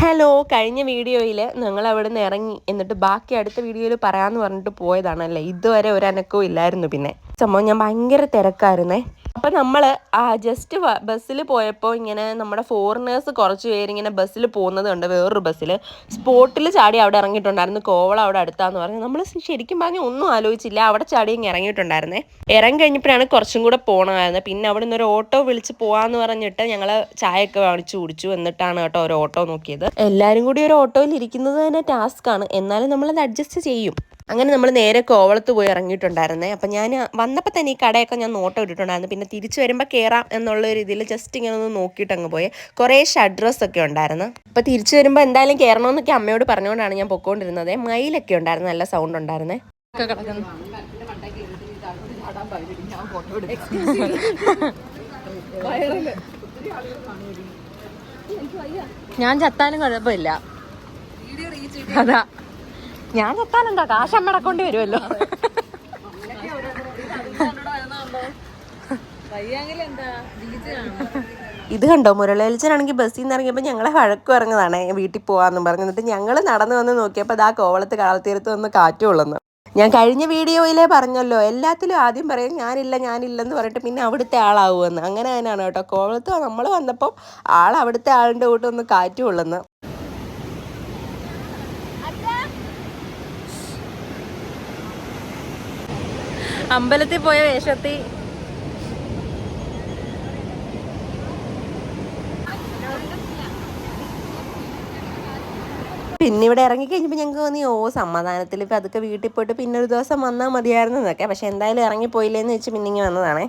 Hello കഴിഞ്ഞ വീഡിയോയിൽ ഞങ്ങൾ അവിടെ നിന്ന് ഇറങ്ങി. എന്നിട്ട് ബാക്കി അടുത്ത വീഡിയോയിൽ പറയാമെന്ന് പറഞ്ഞിട്ട് പോയതാണല്ലേ? ഇതുവരെ ഒരു അനക്കവും ഇല്ലായിരുന്നു പിന്നെ. സംഭവം ഞാൻ ഭയങ്കര തിരക്കായിരുന്നേ. അപ്പം നമ്മൾ ആ ജസ്റ്റ് ബസ്സിൽ പോയപ്പോൾ ഇങ്ങനെ നമ്മുടെ ഫോറിനേഴ്സ് കുറച്ച് പേര് ഇങ്ങനെ ബസ്സിൽ പോകുന്നത് കണ്ട് വേറൊരു ബസ്സിൽ സ്പോട്ടിൽ ചാടി അവിടെ ഇറങ്ങിയിട്ടുണ്ടായിരുന്നു കോവളം അവിടെ അടുത്താന്ന് പറഞ്ഞു. നമ്മൾ ശരിക്കും പറഞ്ഞാൽ ഒന്നും ആലോചിച്ചില്ല അവിടെ ചാടി ഇങ്ങനെ ഇറങ്ങിയിട്ടുണ്ടായിരുന്നേ. ഇറങ്ങി കഴിഞ്ഞപ്പോഴാണ് കുറച്ചും കൂടെ പോകണമായിരുന്നത് പിന്നെ അവിടെ നിന്ന് ഒരു ഓട്ടോ വിളിച്ച് പോകാമെന്ന് പറഞ്ഞിട്ട് ഞങ്ങൾ ചായയൊക്കെ വാങ്ങിച്ചു കുടിച്ചു എന്നിട്ടാണ് കേട്ടോ ഒരു ഓട്ടോ നോക്കിയത്. എല്ലാവരും കൂടി ഒരു ഓട്ടോയിൽ ഇരിക്കുന്നത് തന്നെ ടാസ്ക് ആണ്. എന്നാലും നമ്മളത് അഡ്ജസ്റ്റ് ചെയ്യും. അങ്ങനെ നമ്മൾ നേരെ കോവളത്ത് പോയി ഇറങ്ങിയിട്ടുണ്ടായിരുന്നേ. അപ്പം ഞാൻ വന്നപ്പോൾ തന്നെ ഈ കടയൊക്കെ ഞാൻ നോട്ടം ഇട്ടിട്ടുണ്ടായിരുന്നു. പിന്നെ തിരിച്ചു വരുമ്പോൾ കയറാം എന്നുള്ള രീതിയിൽ ജസ്റ്റ് ഇങ്ങനെ ഒന്ന് നോക്കിയിട്ട് അങ്ങ് പോയി. കുറേ ഷഡ്രസ് ഒക്കെ ഉണ്ടായിരുന്നു. അപ്പോൾ തിരിച്ചു വരുമ്പോൾ എന്തായാലും കയറണമെന്നൊക്കെ അമ്മയോട് പറഞ്ഞുകൊണ്ടാണ് ഞാൻ പൊക്കോണ്ടിരുന്നത്. മയിലൊക്കെ ഉണ്ടായിരുന്നു നല്ല സൗണ്ട് ഉണ്ടായിരുന്നേ. ഞാൻ ചത്താലും കുഴപ്പമില്ല. അതാ. ഞാൻ എത്താനുണ്ടോ കാശ് അമ്മ കൊണ്ട് വരുമല്ലോ. ഇത് കണ്ടോ? മുരളേൽച്ചനാണെങ്കിൽ ബസ്സിൽ നിന്ന് ഇറങ്ങിയപ്പോൾ ഞങ്ങളെ വഴക്കും ഇറങ്ങുന്നതാണ് വീട്ടിൽ പോകാമെന്നും പറഞ്ഞു. എന്നിട്ട് ഞങ്ങൾ നടന്നു വന്ന് നോക്കിയപ്പോൾ അതാ കോവളത്ത് കാളത്തീരത്ത് വന്ന് കാറ്റ് കൊള്ളുന്നു. ഞാൻ കഴിഞ്ഞ വീഡിയോയിലേ പറഞ്ഞല്ലോ എല്ലാത്തിലും ആദ്യം പറയും ഞാനില്ല ഞാനില്ലെന്ന് പറഞ്ഞിട്ട് പിന്നെ അവിടുത്തെ ആളാവുമെന്ന്. അങ്ങനെ തന്നെയാണ് കേട്ടോ. കോവളത്ത് നമ്മൾ വന്നപ്പോൾ ആൾ അവിടുത്തെ ആളിന്റെ കൂട്ട് ഒന്ന് അമ്പലത്തിൽ പോയ വേഷത്തി. പിന്നെ ഇവിടെ ഇറങ്ങി കഴിഞ്ഞപ്പോൾ ഞങ്ങൾക്ക് തോന്നി ഓ സമാധാനത്തിൽ ഇപ്പം അതൊക്കെ വീട്ടിൽ പോയിട്ട് പിന്നെ ഒരു ദിവസം വന്നാൽ മതിയായിരുന്നു എന്നൊക്കെ. പക്ഷെ എന്തായാലും ഇറങ്ങിപ്പോയില്ലേന്ന് വെച്ച് പിന്നെ ഇങ്ങനെ വന്നതാണേ.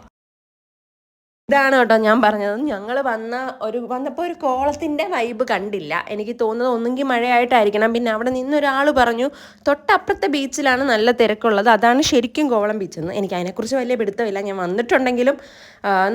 ഇതാണ് കേട്ടോ ഞാൻ പറഞ്ഞത്. ഞങ്ങൾ വന്ന ഒരു വന്നപ്പോൾ ഒരു കോളത്തിന്റെ വൈബ് കണ്ടില്ല. എനിക്ക് തോന്നുന്നത് ഒന്നുകിൽ മഴയായിട്ടായിരിക്കണം. പിന്നെ അവിടെ നിന്നൊരാൾ പറഞ്ഞു തൊട്ടപ്പുറത്തെ ബീച്ചിലാണ് നല്ല തിരക്കുള്ളത്. അതാണ് ശരിക്കും കോവളം ബീച്ച് എന്ന്. എനിക്ക് അതിനെക്കുറിച്ച് വലിയ പിടുത്തമില്ല. ഞാൻ വന്നിട്ടുണ്ടെങ്കിലും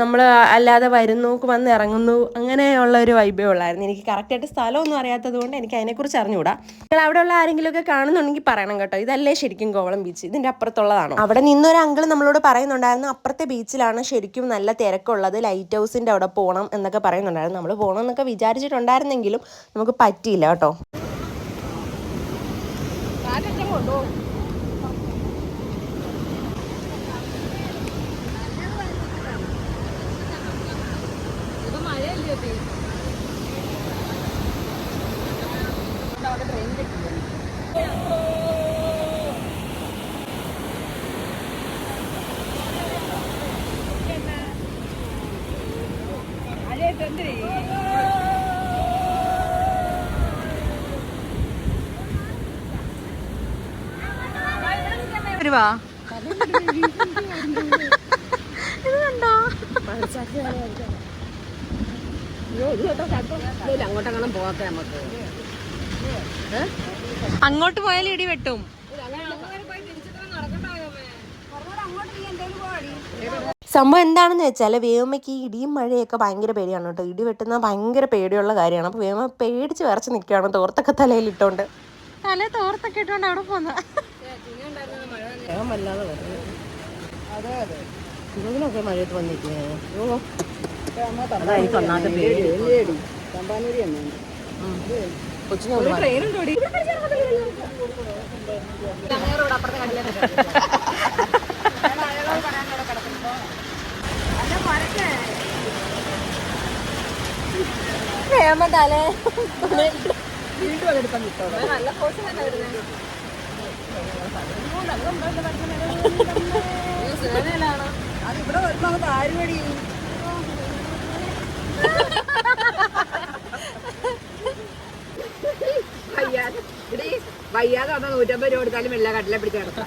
നമ്മൾ അല്ലാതെ വരുന്നു വന്ന് ഇറങ്ങുന്നു അങ്ങനെയുള്ള ഒരു വൈബേ ഉള്ളായിരുന്നു. എനിക്ക് കറക്റ്റായിട്ട് സ്ഥലമൊന്നും അറിയാത്തത് കൊണ്ട് എനിക്ക് അതിനെക്കുറിച്ച് അറിഞ്ഞുകൂടാ. നിങ്ങൾ അവിടെ അവിടെയുള്ള ആരെങ്കിലുമൊക്കെ കാണുന്നുണ്ടെങ്കിൽ പറയണം കേട്ടോ. ഇതല്ലേ ശരിക്കും കോവളം ബീച്ച് ഇതിന്റെ അപ്പുറത്തുള്ളതാണോ? അവിടെ നിന്നൊരു അങ്കിൾ നമ്മളോട് പറയുന്നുണ്ടായിരുന്നു അപ്പുറത്തെ ബീച്ചിലാണ് ശരിക്കും നല്ല തിരക്കുള്ളത്. ലൈറ്റ് ഹൗസിന്റെ അവിടെ പോകണം എന്നൊക്കെ പറയുന്നുണ്ടായിരുന്നു. നമ്മൾ പോകണം എന്നൊക്കെ വിചാരിച്ചിട്ടുണ്ടായിരുന്നെങ്കിലും നമുക്ക് പറ്റിയില്ല കേട്ടോ. വരുവാ ഇത് കണ്ടോ അങ്ങോട്ടെങ്ങനെ പോകാത്ത നമുക്ക്. അങ്ങോട്ട് പോയാൽ ഇടി വെട്ടും. സംഭവം എന്താണെന്ന് വെച്ചാൽ വേവമ്മയ്ക്ക് ഈ ഇടിയും മഴയൊക്കെ ഭയങ്കര പേടിയാണ് കേട്ടോ. ഇടി വെട്ടുന്ന ഭയങ്കര പേടിയുള്ള കാര്യമാണ്. അപ്പോൾ വേവമ്മ പേടിച്ച് വിറച്ച് നിൽക്കുകയാണ് തോർത്തൊക്കെ തലയിൽ ഇട്ടോണ്ട്. തല തോർത്തൊക്കെ ഇട്ടോണ്ട് അവിടെ പോന്ന. ഇതിനൊക്കെ മഴയത്ത് വന്നിരിക്കുന്നത് എനിക്ക് ഒന്നാമത്തെ പേടി. കൊച്ചിനെ വേമ തലേ. ഇവിടെ വരുമ്പോ നമുക്ക് ആര് പേടി വയ്യാതെ വന്നാൽ നൂറ്റമ്പത് രൂപ കൊടുത്താലും എല്ലാ കട്ടിലെ പിടിച്ച് കിടക്കാം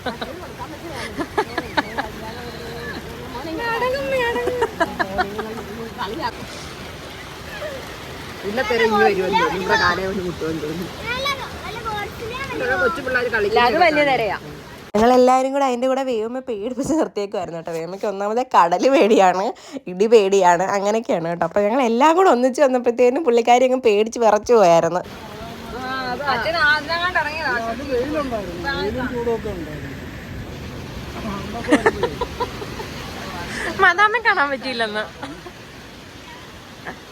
ഇന്നത്തെ തെരഞ്ഞു വരുമെന്ന് തോന്നുന്നു ഇവിടെ കാലം കൊണ്ട് മുട്ടുമെന്ന് തോന്നുന്നു കൊച്ചു പിള്ളേർ കളിക്കും അത് വലിയ തിരയാ ഞങ്ങൾ എല്ലാവരും കൂടെ അതിന്റെ കൂടെ വേവമ്മ പേടിപ്പിച്ച് നിർത്തിയേക്കുമായിരുന്നു കേട്ടോ. വേമയ്ക്ക് ഒന്നാമത് കടൽ പേടിയാണ് ഇടി പേടിയാണ് അങ്ങനെയൊക്കെയാണ് കേട്ടോ. അപ്പോൾ ഞങ്ങൾ എല്ലാം കൂടെ ഒന്നിച്ച് വന്നപ്പോഴത്തേനും പുള്ളിക്കാരി അങ്ങ് പേടിച്ച് വിറച്ചു പോയായിരുന്നു. മദാമ്മ കാണാൻ പറ്റിയില്ലെന്ന്.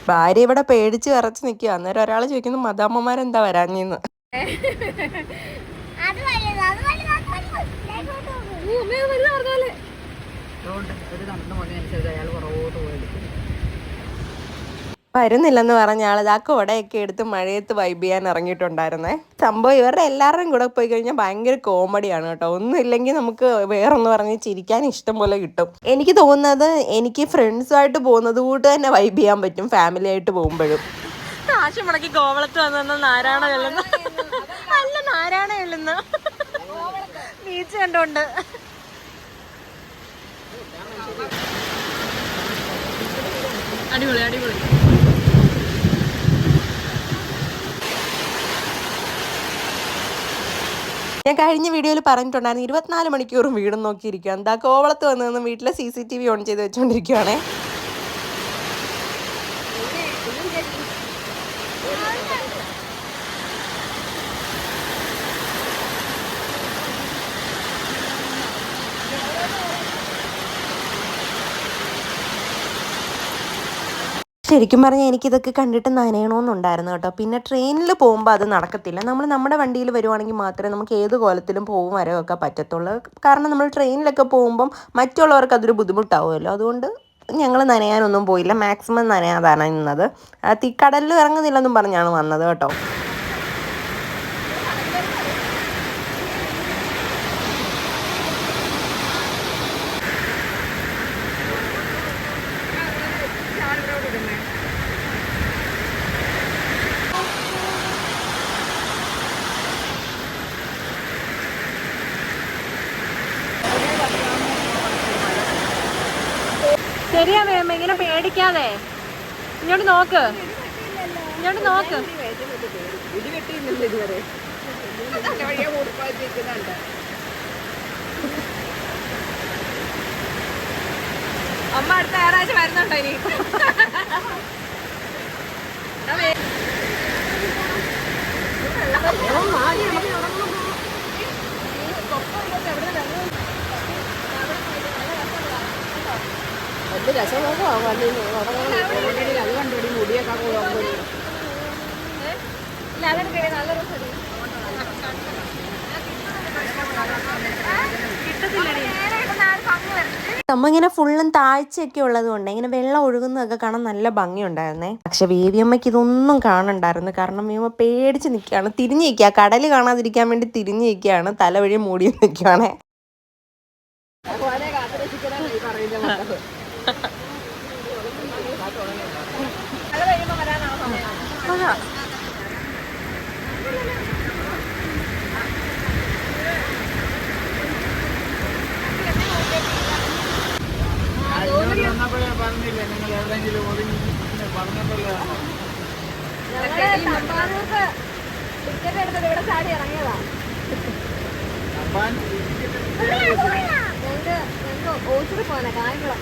ഭാര്യ ഇവിടെ പേടിച്ച് വിറച്ച് നിൽക്കുക അന്നേരം ഒരാൾ ചോദിക്കുന്നു മദാമ്മമാരെന്താ വരാഞ്ഞെന്ന് അതുകൊണ്ട് ഒരു നടന്നു പോകുന്നതനുസരിച്ച് അയാൾ പുറകോട്ട് പോയത് വരുന്നില്ലെന്ന് പറഞ്ഞ ആൾ ആ കുടയൊക്കെ എടുത്ത് മഴയത്ത് വൈബ് ചെയ്യാൻ ഇറങ്ങിയിട്ടുണ്ടായിരുന്നേ. സംഭവം ഇവരുടെ എല്ലാവരുടെയും കൂടെ പോയി കഴിഞ്ഞാൽ ഭയങ്കര കോമഡിയാണ് കേട്ടോ. ഒന്നും ഇല്ലെങ്കിൽ നമുക്ക് വേറൊന്ന് പറഞ്ഞ് ചിരിക്കാൻ ഇഷ്ടം പോലെ കിട്ടും. എനിക്ക് തോന്നുന്നത് എനിക്ക് ഫ്രണ്ട്സുമായിട്ട് പോകുന്നത് കൂട്ട് തന്നെ വൈബ് ചെയ്യാൻ പറ്റും ഫാമിലി ആയിട്ട് പോകുമ്പോഴും. കാശ് മുടക്കി കോവളത്ത് വന്നു നാരായണ അല്ല നാരായണ ബീച്ച് കണ്ടോണ്ട്. അടിപൊളി അടിപൊളി. ഞാൻ കഴിഞ്ഞ വീഡിയോയിൽ പറഞ്ഞിട്ടുണ്ടായിരുന്നു ഇരുപത്തിനാല് മണിക്കൂറും വീടും നോക്കിയിരിക്കുക എന്താ കോവളത്ത് വന്ന് വീട്ടിലെ C C T V on ചെയ്ത് വെച്ചോണ്ടിരിക്കുവാണേ ശരിക്കും പറഞ്ഞാൽ എനിക്കിതൊക്കെ കണ്ടിട്ട് നനയണമെന്നുണ്ടായിരുന്നു കേട്ടോ. പിന്നെ ട്രെയിനിൽ പോകുമ്പോൾ അത് നടക്കത്തില്ല. നമ്മൾ നമ്മുടെ വണ്ടിയിൽ വരുവാണെങ്കിൽ മാത്രമേ നമുക്ക് ഏത് കോലത്തിലും പോകും വരവൊക്കെ പറ്റത്തുള്ളൂ. കാരണം നമ്മൾ ട്രെയിനിലൊക്കെ പോകുമ്പം മറ്റുള്ളവർക്ക് അതൊരു ബുദ്ധിമുട്ടാവുമല്ലോ. അതുകൊണ്ട് ഞങ്ങൾ നനയാനൊന്നും പോയില്ല. മാക്സിമം നനയാതാണ് നിന്നത് തീ തി- കടലിൽ ഇറങ്ങുന്നില്ലെന്നും പറഞ്ഞാണ് വന്നത് കേട്ടോ. ശരിയാ വേമ ഇങ്ങനെ പേടിക്കാതെ. ഇങ്ങോട്ട് നോക്ക്. ഇങ്ങോട്ട് നോക്ക്. അമ്മ അടുത്ത ഞായറാഴ്ച വരുന്നുണ്ടോ ഇനി? വലിയ രസമൊക്കെ അത് മുടിയൊക്കെ പോകുമ്പോൾ രസം നമ്മ ഇങ്ങനെ ഫുള്ളും താഴ്ചയൊക്കെ ഉള്ളത് കൊണ്ട് ഇങ്ങനെ വെള്ളം ഒഴുകുന്നതൊക്കെ കാണാൻ നല്ല ഭംഗിയുണ്ടായിരുന്നേ. പക്ഷെ വേവിയമ്മയ്ക്ക് ഇതൊന്നും കാണണ്ടായിരുന്നു. കാരണം വേവിയമ്മ പേടിച്ച് നിൽക്കുകയാണ്. തിരിഞ്ഞു നിൽക്കുക. കടൽ കാണാതിരിക്കാൻ വേണ്ടി തിരിഞ്ഞു നിൽക്കുകയാണ്. തല വഴി മൂടി നിൽക്കുകയാണേ. മക്കൾ. മഴ പെയ്യുമ്പോ വരാനാണ് സമയം ടിക്കറ്റ് എടുത്തത് ഇവിടെ ചാടി ഇറങ്ങിയതാ ഞങ്ങൾക്ക് ഞങ്ങൾക്ക് ഓച്ചിട്ട് പോകാനാ കായംകുളം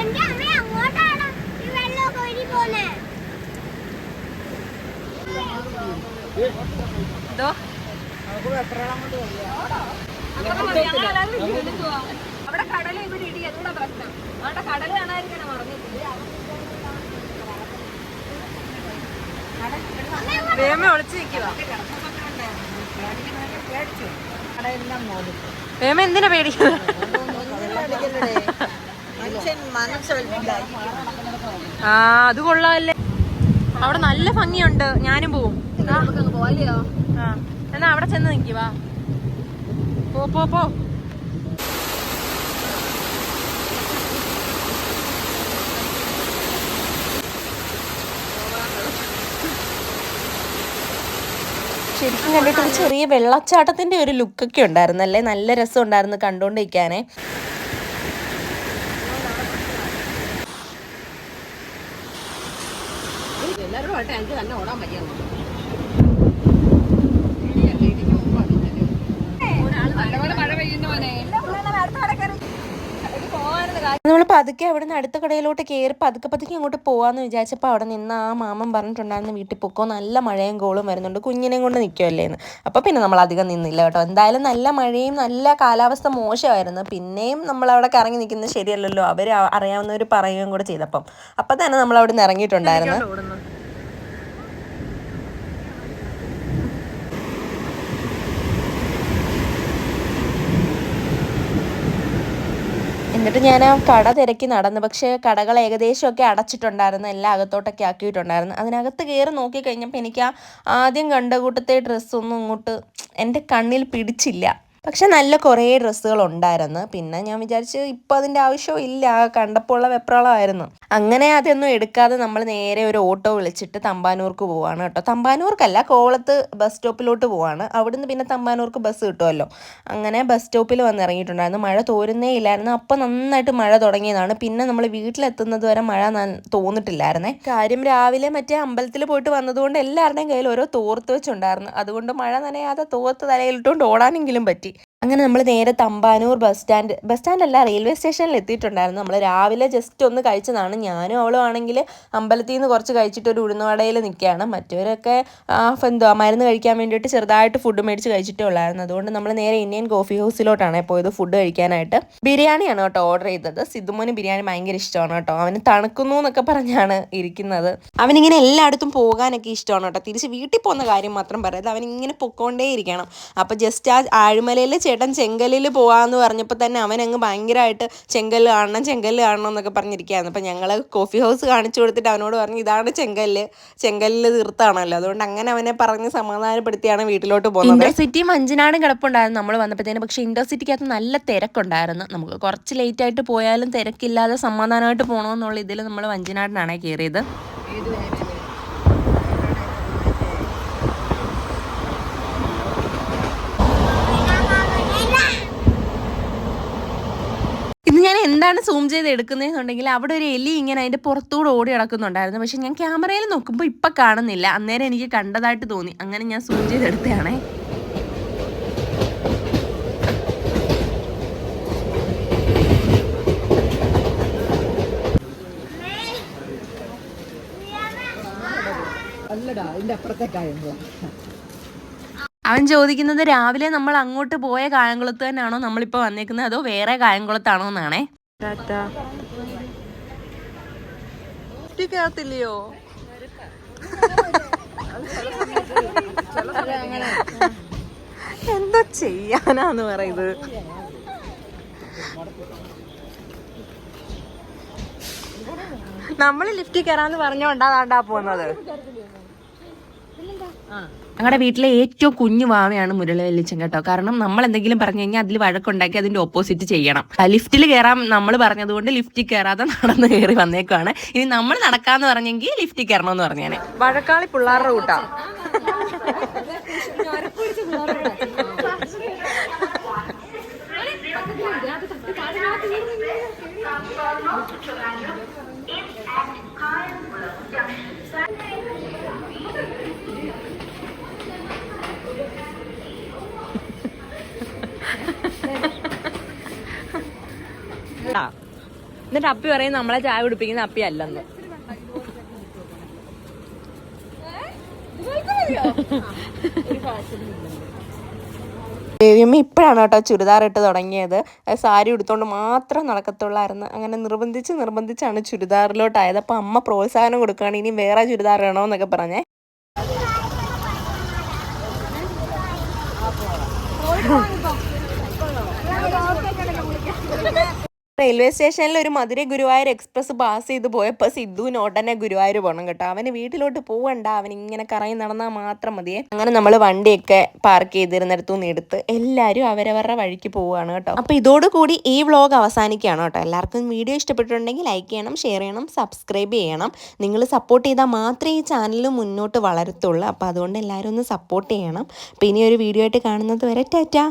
എന്റെ അമ്മ അങ്ങോട്ടാണ് ഈ വെള്ളമൊക്കെ ഒഴുകി പോന്നെ അവിടെ കടൽ ഇവിടെ ഇടി അതുകൂടെ പ്രശ്നം അവിടെ കടൽ കാണാതിരിക്കണം പറഞ്ഞിട്ടില്ല വേമ ഒളിച്ചു നിൽക്കുക വേമ എന്തിനാ പേടിക്കുന്നത്? ആ അത് കൊള്ളാമല്ലേ അവിടെ നല്ല ഭംഗിയുണ്ട്. ഞാനും പോവും. എന്നാ അവിടെ ചെന്ന് നിൽക്കുവാ പോ പോ പോ. ശരിക്കും കണ്ടിട്ട് ഒരു ചെറിയ വെള്ളച്ചാട്ടത്തിന്റെ ഒരു ലുക്കൊക്കെ ഉണ്ടായിരുന്നല്ലേ? നല്ല രസം ഉണ്ടായിരുന്നു കണ്ടുകൊണ്ടിരിക്കാനേ എല്ലാവരും ആട്ടെ എനിക്ക് തന്നെ ഓടാൻ വയ്യ നമ്മൾ പതുക്കെ അവിടെ നിന്ന് അടുത്ത കടയിലോട്ട് കയറി പതുക്കെ പതുക്കെ അങ്ങോട്ട് പോകാമെന്ന് വിചാരിച്ചപ്പോൾ അവിടെ നിന്ന് ആ മാമൻ പറഞ്ഞിട്ടുണ്ടായിരുന്നു വീട്ടിൽ പൊക്കോ നല്ല മഴയും കോളും വരുന്നുണ്ട് കുഞ്ഞിനെയും കൊണ്ട് നിൽക്കുമല്ലേ എന്ന് അപ്പോൾ പിന്നെ നമ്മൾ അധികം നിന്നില്ല കേട്ടോ. എന്തായാലും നല്ല മഴയും നല്ല കാലാവസ്ഥ മോശമായിരുന്നു. പിന്നെയും നമ്മൾ അവിടെ കറങ്ങി നിൽക്കുന്നത് ശരിയല്ലല്ലോ. അവർ അറിയാവുന്നവർ പറയുകയും കൂടെ ചെയ്തപ്പം. അപ്പം തന്നെ നമ്മൾ അവിടെ നിന്ന് ഇറങ്ങിയിട്ടുണ്ടായിരുന്നു എന്നിട്ട് ഞാൻ ആ കട തിരക്കി നടന്നു പക്ഷേ കടകൾ ഏകദേശമൊക്കെ അടച്ചിട്ടുണ്ടായിരുന്നു എല്ലാം അകത്തോട്ടൊക്കെ ആക്കിയിട്ടുണ്ടായിരുന്നു. അതിനകത്ത് കയറി നോക്കിക്കഴിഞ്ഞപ്പോൾ എനിക്ക് ആ ആദ്യം കണ്ട കൂട്ടത്തെ ഡ്രസ്സൊന്നും ഇങ്ങോട്ട് എന്റെ കണ്ണിൽ പിടിച്ചില്ല. പക്ഷെ നല്ല കുറേ ഡ്രസ്സുകൾ ഉണ്ടായിരുന്നു പിന്നെ ഞാൻ വിചാരിച്ച് ഇപ്പം അതിന്റെ ആവശ്യവും ഇല്ല. കണ്ടപ്പോൾ ഉള്ള വെപ്രാളമായിരുന്നു. അങ്ങനെ അതൊന്നും എടുക്കാതെ നമ്മൾ നേരെ ഒരു ഓട്ടോ വിളിച്ചിട്ട് തമ്പാനൂർക്ക് പോവാണ് കേട്ടോ. തമ്പാനൂർക്കല്ല കോവളത്ത് ബസ് സ്റ്റോപ്പിലോട്ട് പോവാണ്. അവിടുന്ന് പിന്നെ തമ്പാനൂർക്ക് ബസ് കിട്ടുമല്ലോ. അങ്ങനെ ബസ് സ്റ്റോപ്പിൽ വന്നിറങ്ങിയിട്ടുണ്ടായിരുന്നു. മഴ തോരുന്നേ ഇല്ലായിരുന്നു. അപ്പം നന്നായിട്ട് മഴ തുടങ്ങിയതാണ്. പിന്നെ നമ്മൾ വീട്ടിലെത്തുന്നത് വരെ മഴ തോന്നിട്ടില്ലായിരുന്നേ. കാര്യം രാവിലെ മറ്റേ അമ്പലത്തിൽ പോയിട്ട് വന്നതുകൊണ്ട് എല്ലാവരുടെയും കയ്യിൽ ഓരോ തോർത്ത് വെച്ചുണ്ടായിരുന്നു. അതുകൊണ്ട് മഴ നനയാതെ തോർത്ത് തലയിലിട്ടുകൊണ്ട് ഓടാനെങ്കിലും പറ്റി. അങ്ങനെ നമ്മൾ നേരെ Thampanoor bus stand bus stand അല്ല റെയിൽവേ സ്റ്റേഷനിൽ എത്തിയിട്ടുണ്ടായിരുന്നു. നമ്മൾ രാവിലെ ജസ്റ്റ് ഒന്ന് കഴിച്ചതാണ്. ഞാനും അവളും ആണെങ്കിൽ അമ്പലത്തിൽ നിന്ന് കുറച്ച് കഴിച്ചിട്ട് ഒരു ഉഴുന്നുവടയിൽ നിൽക്കുകയാണ്. മറ്റവരൊക്കെ എന്തോ മരുന്ന് കഴിക്കാൻ വേണ്ടിയിട്ട് ചെറുതായിട്ട് ഫുഡ് മേടിച്ച് കഴിച്ചിട്ടേ ഉള്ളായിരുന്നു. അതുകൊണ്ട് നമ്മൾ നേരെ ഇന്ത്യൻ കോഫി ഹൗസിലോട്ടാണ് പോയത് ഫുഡ് കഴിക്കാനായിട്ട്. ബിരിയാണിയാണ് കേട്ടോ ഓർഡർ ചെയ്തത്. സിദ്ധുമോന് ബിരിയാണി ഭയങ്കര ഇഷ്ടമാണ് കേട്ടോ. അവന് തണുക്കുന്നു എന്നൊക്കെ പറഞ്ഞാണ് ഇരിക്കുന്നത്. അവനിങ്ങനെ എല്ലായിടത്തും പോകാനൊക്കെ ഇഷ്ടമാണ് കേട്ടോ. തിരിച്ച് വീട്ടിൽ പോകുന്ന കാര്യം മാത്രം പറയരുത് അവനിങ്ങനെ പൊക്കോണ്ടേ ഇരിക്കണം അപ്പോൾ ജസ്റ്റ് ആ ആഴുമലയിൽ ചേട്ടൻ ചെങ്കലിൽ പോകാമെന്ന് പറഞ്ഞപ്പോൾ തന്നെ അവൻ അങ്ങ് ഭയങ്കരമായിട്ട് ചെങ്കൽ കാണണം ചെങ്കൽ കാണണം എന്നൊക്കെ പറഞ്ഞിരിക്കുകയായിരുന്നു. അപ്പം ഞങ്ങൾ കോഫി ഹൗസ് കാണിച്ചു കൊടുത്തിട്ട് അവനോട് പറഞ്ഞു ഇതാണ് ചെങ്കല്ല്. ചെങ്കല്ലിൽ തീർത്താണല്ലോ. അതുകൊണ്ട് അങ്ങനെ അവനെ പറഞ്ഞ് സമാധാനപ്പെടുത്തിയാണ് വീട്ടിലോട്ട് പോകുന്നത്. ഇന്റർസിറ്റി മഞ്ചനാടും കിടപ്പുണ്ടായിരുന്നു നമ്മൾ വന്നപ്പോഴത്തേനും. പക്ഷേ ഇന്റർസിറ്റിക്കകത്ത് നല്ല തിരക്കുണ്ടായിരുന്നു. നമുക്ക് കുറച്ച് ലേറ്റ് ആയിട്ട് പോയാലും തിരക്കില്ലാതെ സമാധാനമായിട്ട് പോകണമെന്നുള്ള ഇതിൽ നമ്മൾ വഞ്ചനാടിനാണ് കയറിയത് ഇത് ഞാൻ എന്താണ് സൂം ചെയ്ത് എടുക്കുന്നതെന്നുണ്ടെങ്കിൽ അവിടെ ഒരു എലി ഇങ്ങനെ അതിന്റെ പുറത്തൂടെ ഓടി നടക്കുന്നുണ്ടായിരുന്നു. പക്ഷെ ഞാൻ ക്യാമറയിൽ നോക്കുമ്പോൾ ഇപ്പം കാണുന്നില്ല. അന്നേരം എനിക്ക് കണ്ടതായിട്ട് തോന്നി. അങ്ങനെ ഞാൻ സൂം ചെയ്ത് എടുത്തതാണേ. അല്ലടാ അതിന്റെ അപ്പുറത്തേക്കായെന്തോ അവൻ ചോദിക്കുന്നത് രാവിലെ നമ്മൾ അങ്ങോട്ട് പോയ കായംകുളത്ത് തന്നെയാണോ നമ്മളിപ്പോൾ വന്നേക്കുന്നത്? അതോ വേറെ കായംകുളത്താണോ എന്നാണേ? ില്ലയോ എന്തോ ചെയ്യാനാന്ന് പറയുന്നത്? നമ്മൾ ലിഫ്റ്റിൽ കയറാന്ന് പറഞ്ഞോണ്ടാ പോകുന്നത് ഞങ്ങളുടെ വീട്ടിലെ ഏറ്റവും കുഞ്ഞു വാവയാണ് മുരളി വെല്ലിച്ചൻ കേട്ടോ. കാരണം നമ്മൾ എന്തെങ്കിലും പറഞ്ഞു കഴിഞ്ഞാൽ അതിൽ വഴക്കുണ്ടാക്കി അതിന്റെ ഓപ്പോസിറ്റ് ചെയ്യണം. ലിഫ്റ്റിൽ കയറാൻ നമ്മൾ പറഞ്ഞതുകൊണ്ട് ലിഫ്റ്റിൽ കയറാതെ നടന്ന് കയറി വന്നേക്കാണ് ഇനി നമ്മൾ നടക്കാന്ന് പറഞ്ഞെങ്കിൽ ലിഫ്റ്റിൽ കയറണമെന്ന് പറഞ്ഞേനെ. വഴക്കാളി പിള്ളേരുടെ കൂട്ടാ. എന്നിട്ട് അപ്പി പറയും നമ്മളെ ചായ കുടിപ്പിക്കുന്ന അപ്പി അല്ലെന്ന്. ദേവിയമ്മ ഇപ്പോഴാണ് കേട്ടോ ചുരിദാർ ഇട്ട് തുടങ്ങിയത്. സാരി ഉടുത്തോണ്ട് മാത്രം നടക്കത്തുള്ളായിരുന്നു. അങ്ങനെ നിർബന്ധിച്ച് നിർബന്ധിച്ചാണ് ചുരിദാറിലോട്ടായത്. അപ്പം അമ്മ പ്രോത്സാഹനം കൊടുക്കുകയാണ് ഇനി വേറെ ചുരിദാർ വേണമെന്നൊക്കെ പറഞ്ഞേ. റെയിൽവേ സ്റ്റേഷനിൽ ഒരു മധുര ഗുരുവായൂർ എക്സ്പ്രസ് പാസ് ചെയ്ത് പോയപ്പോൾ സിദ്ധുവിന് ഉടനെ ഗുരുവായൂർ പോകണം കേട്ടോ. അവന് വീട്ടിലോട്ട് പോവണ്ട. അവൻ ഇങ്ങനെ കറങ്ങി നടന്നാൽ മാത്രം മതി അങ്ങനെ നമ്മൾ വണ്ടിയൊക്കെ പാർക്ക് ചെയ്തിരുന്നിടത്തു നിന്ന് എടുത്ത് എല്ലാവരും അവരവരുടെ വഴിക്ക് പോവുകയാണ് കേട്ടോ. അപ്പോൾ ഇതോടുകൂടി ഈ വ്ലോഗ് അവസാനിക്കുകയാണ് കേട്ടോ. എല്ലാവർക്കും വീഡിയോ ഇഷ്ടപ്പെട്ടിട്ടുണ്ടെങ്കിൽ ലൈക്ക് ചെയ്യണം ഷെയർ ചെയ്യണം സബ്സ്ക്രൈബ് ചെയ്യണം. നിങ്ങൾ സപ്പോർട്ട് ചെയ്താൽ മാത്രമേ ഈ ചാനൽ മുന്നോട്ട് വളരത്തുള്ളൂ. അപ്പോൾ അതുകൊണ്ട് എല്ലാവരും ഒന്ന് സപ്പോർട്ട് ചെയ്യണം. അപ്പോൾ ഇനി ഒരു വീഡിയോ ആയിട്ട് കാണുന്നത് വരെ ടാറ്റാ.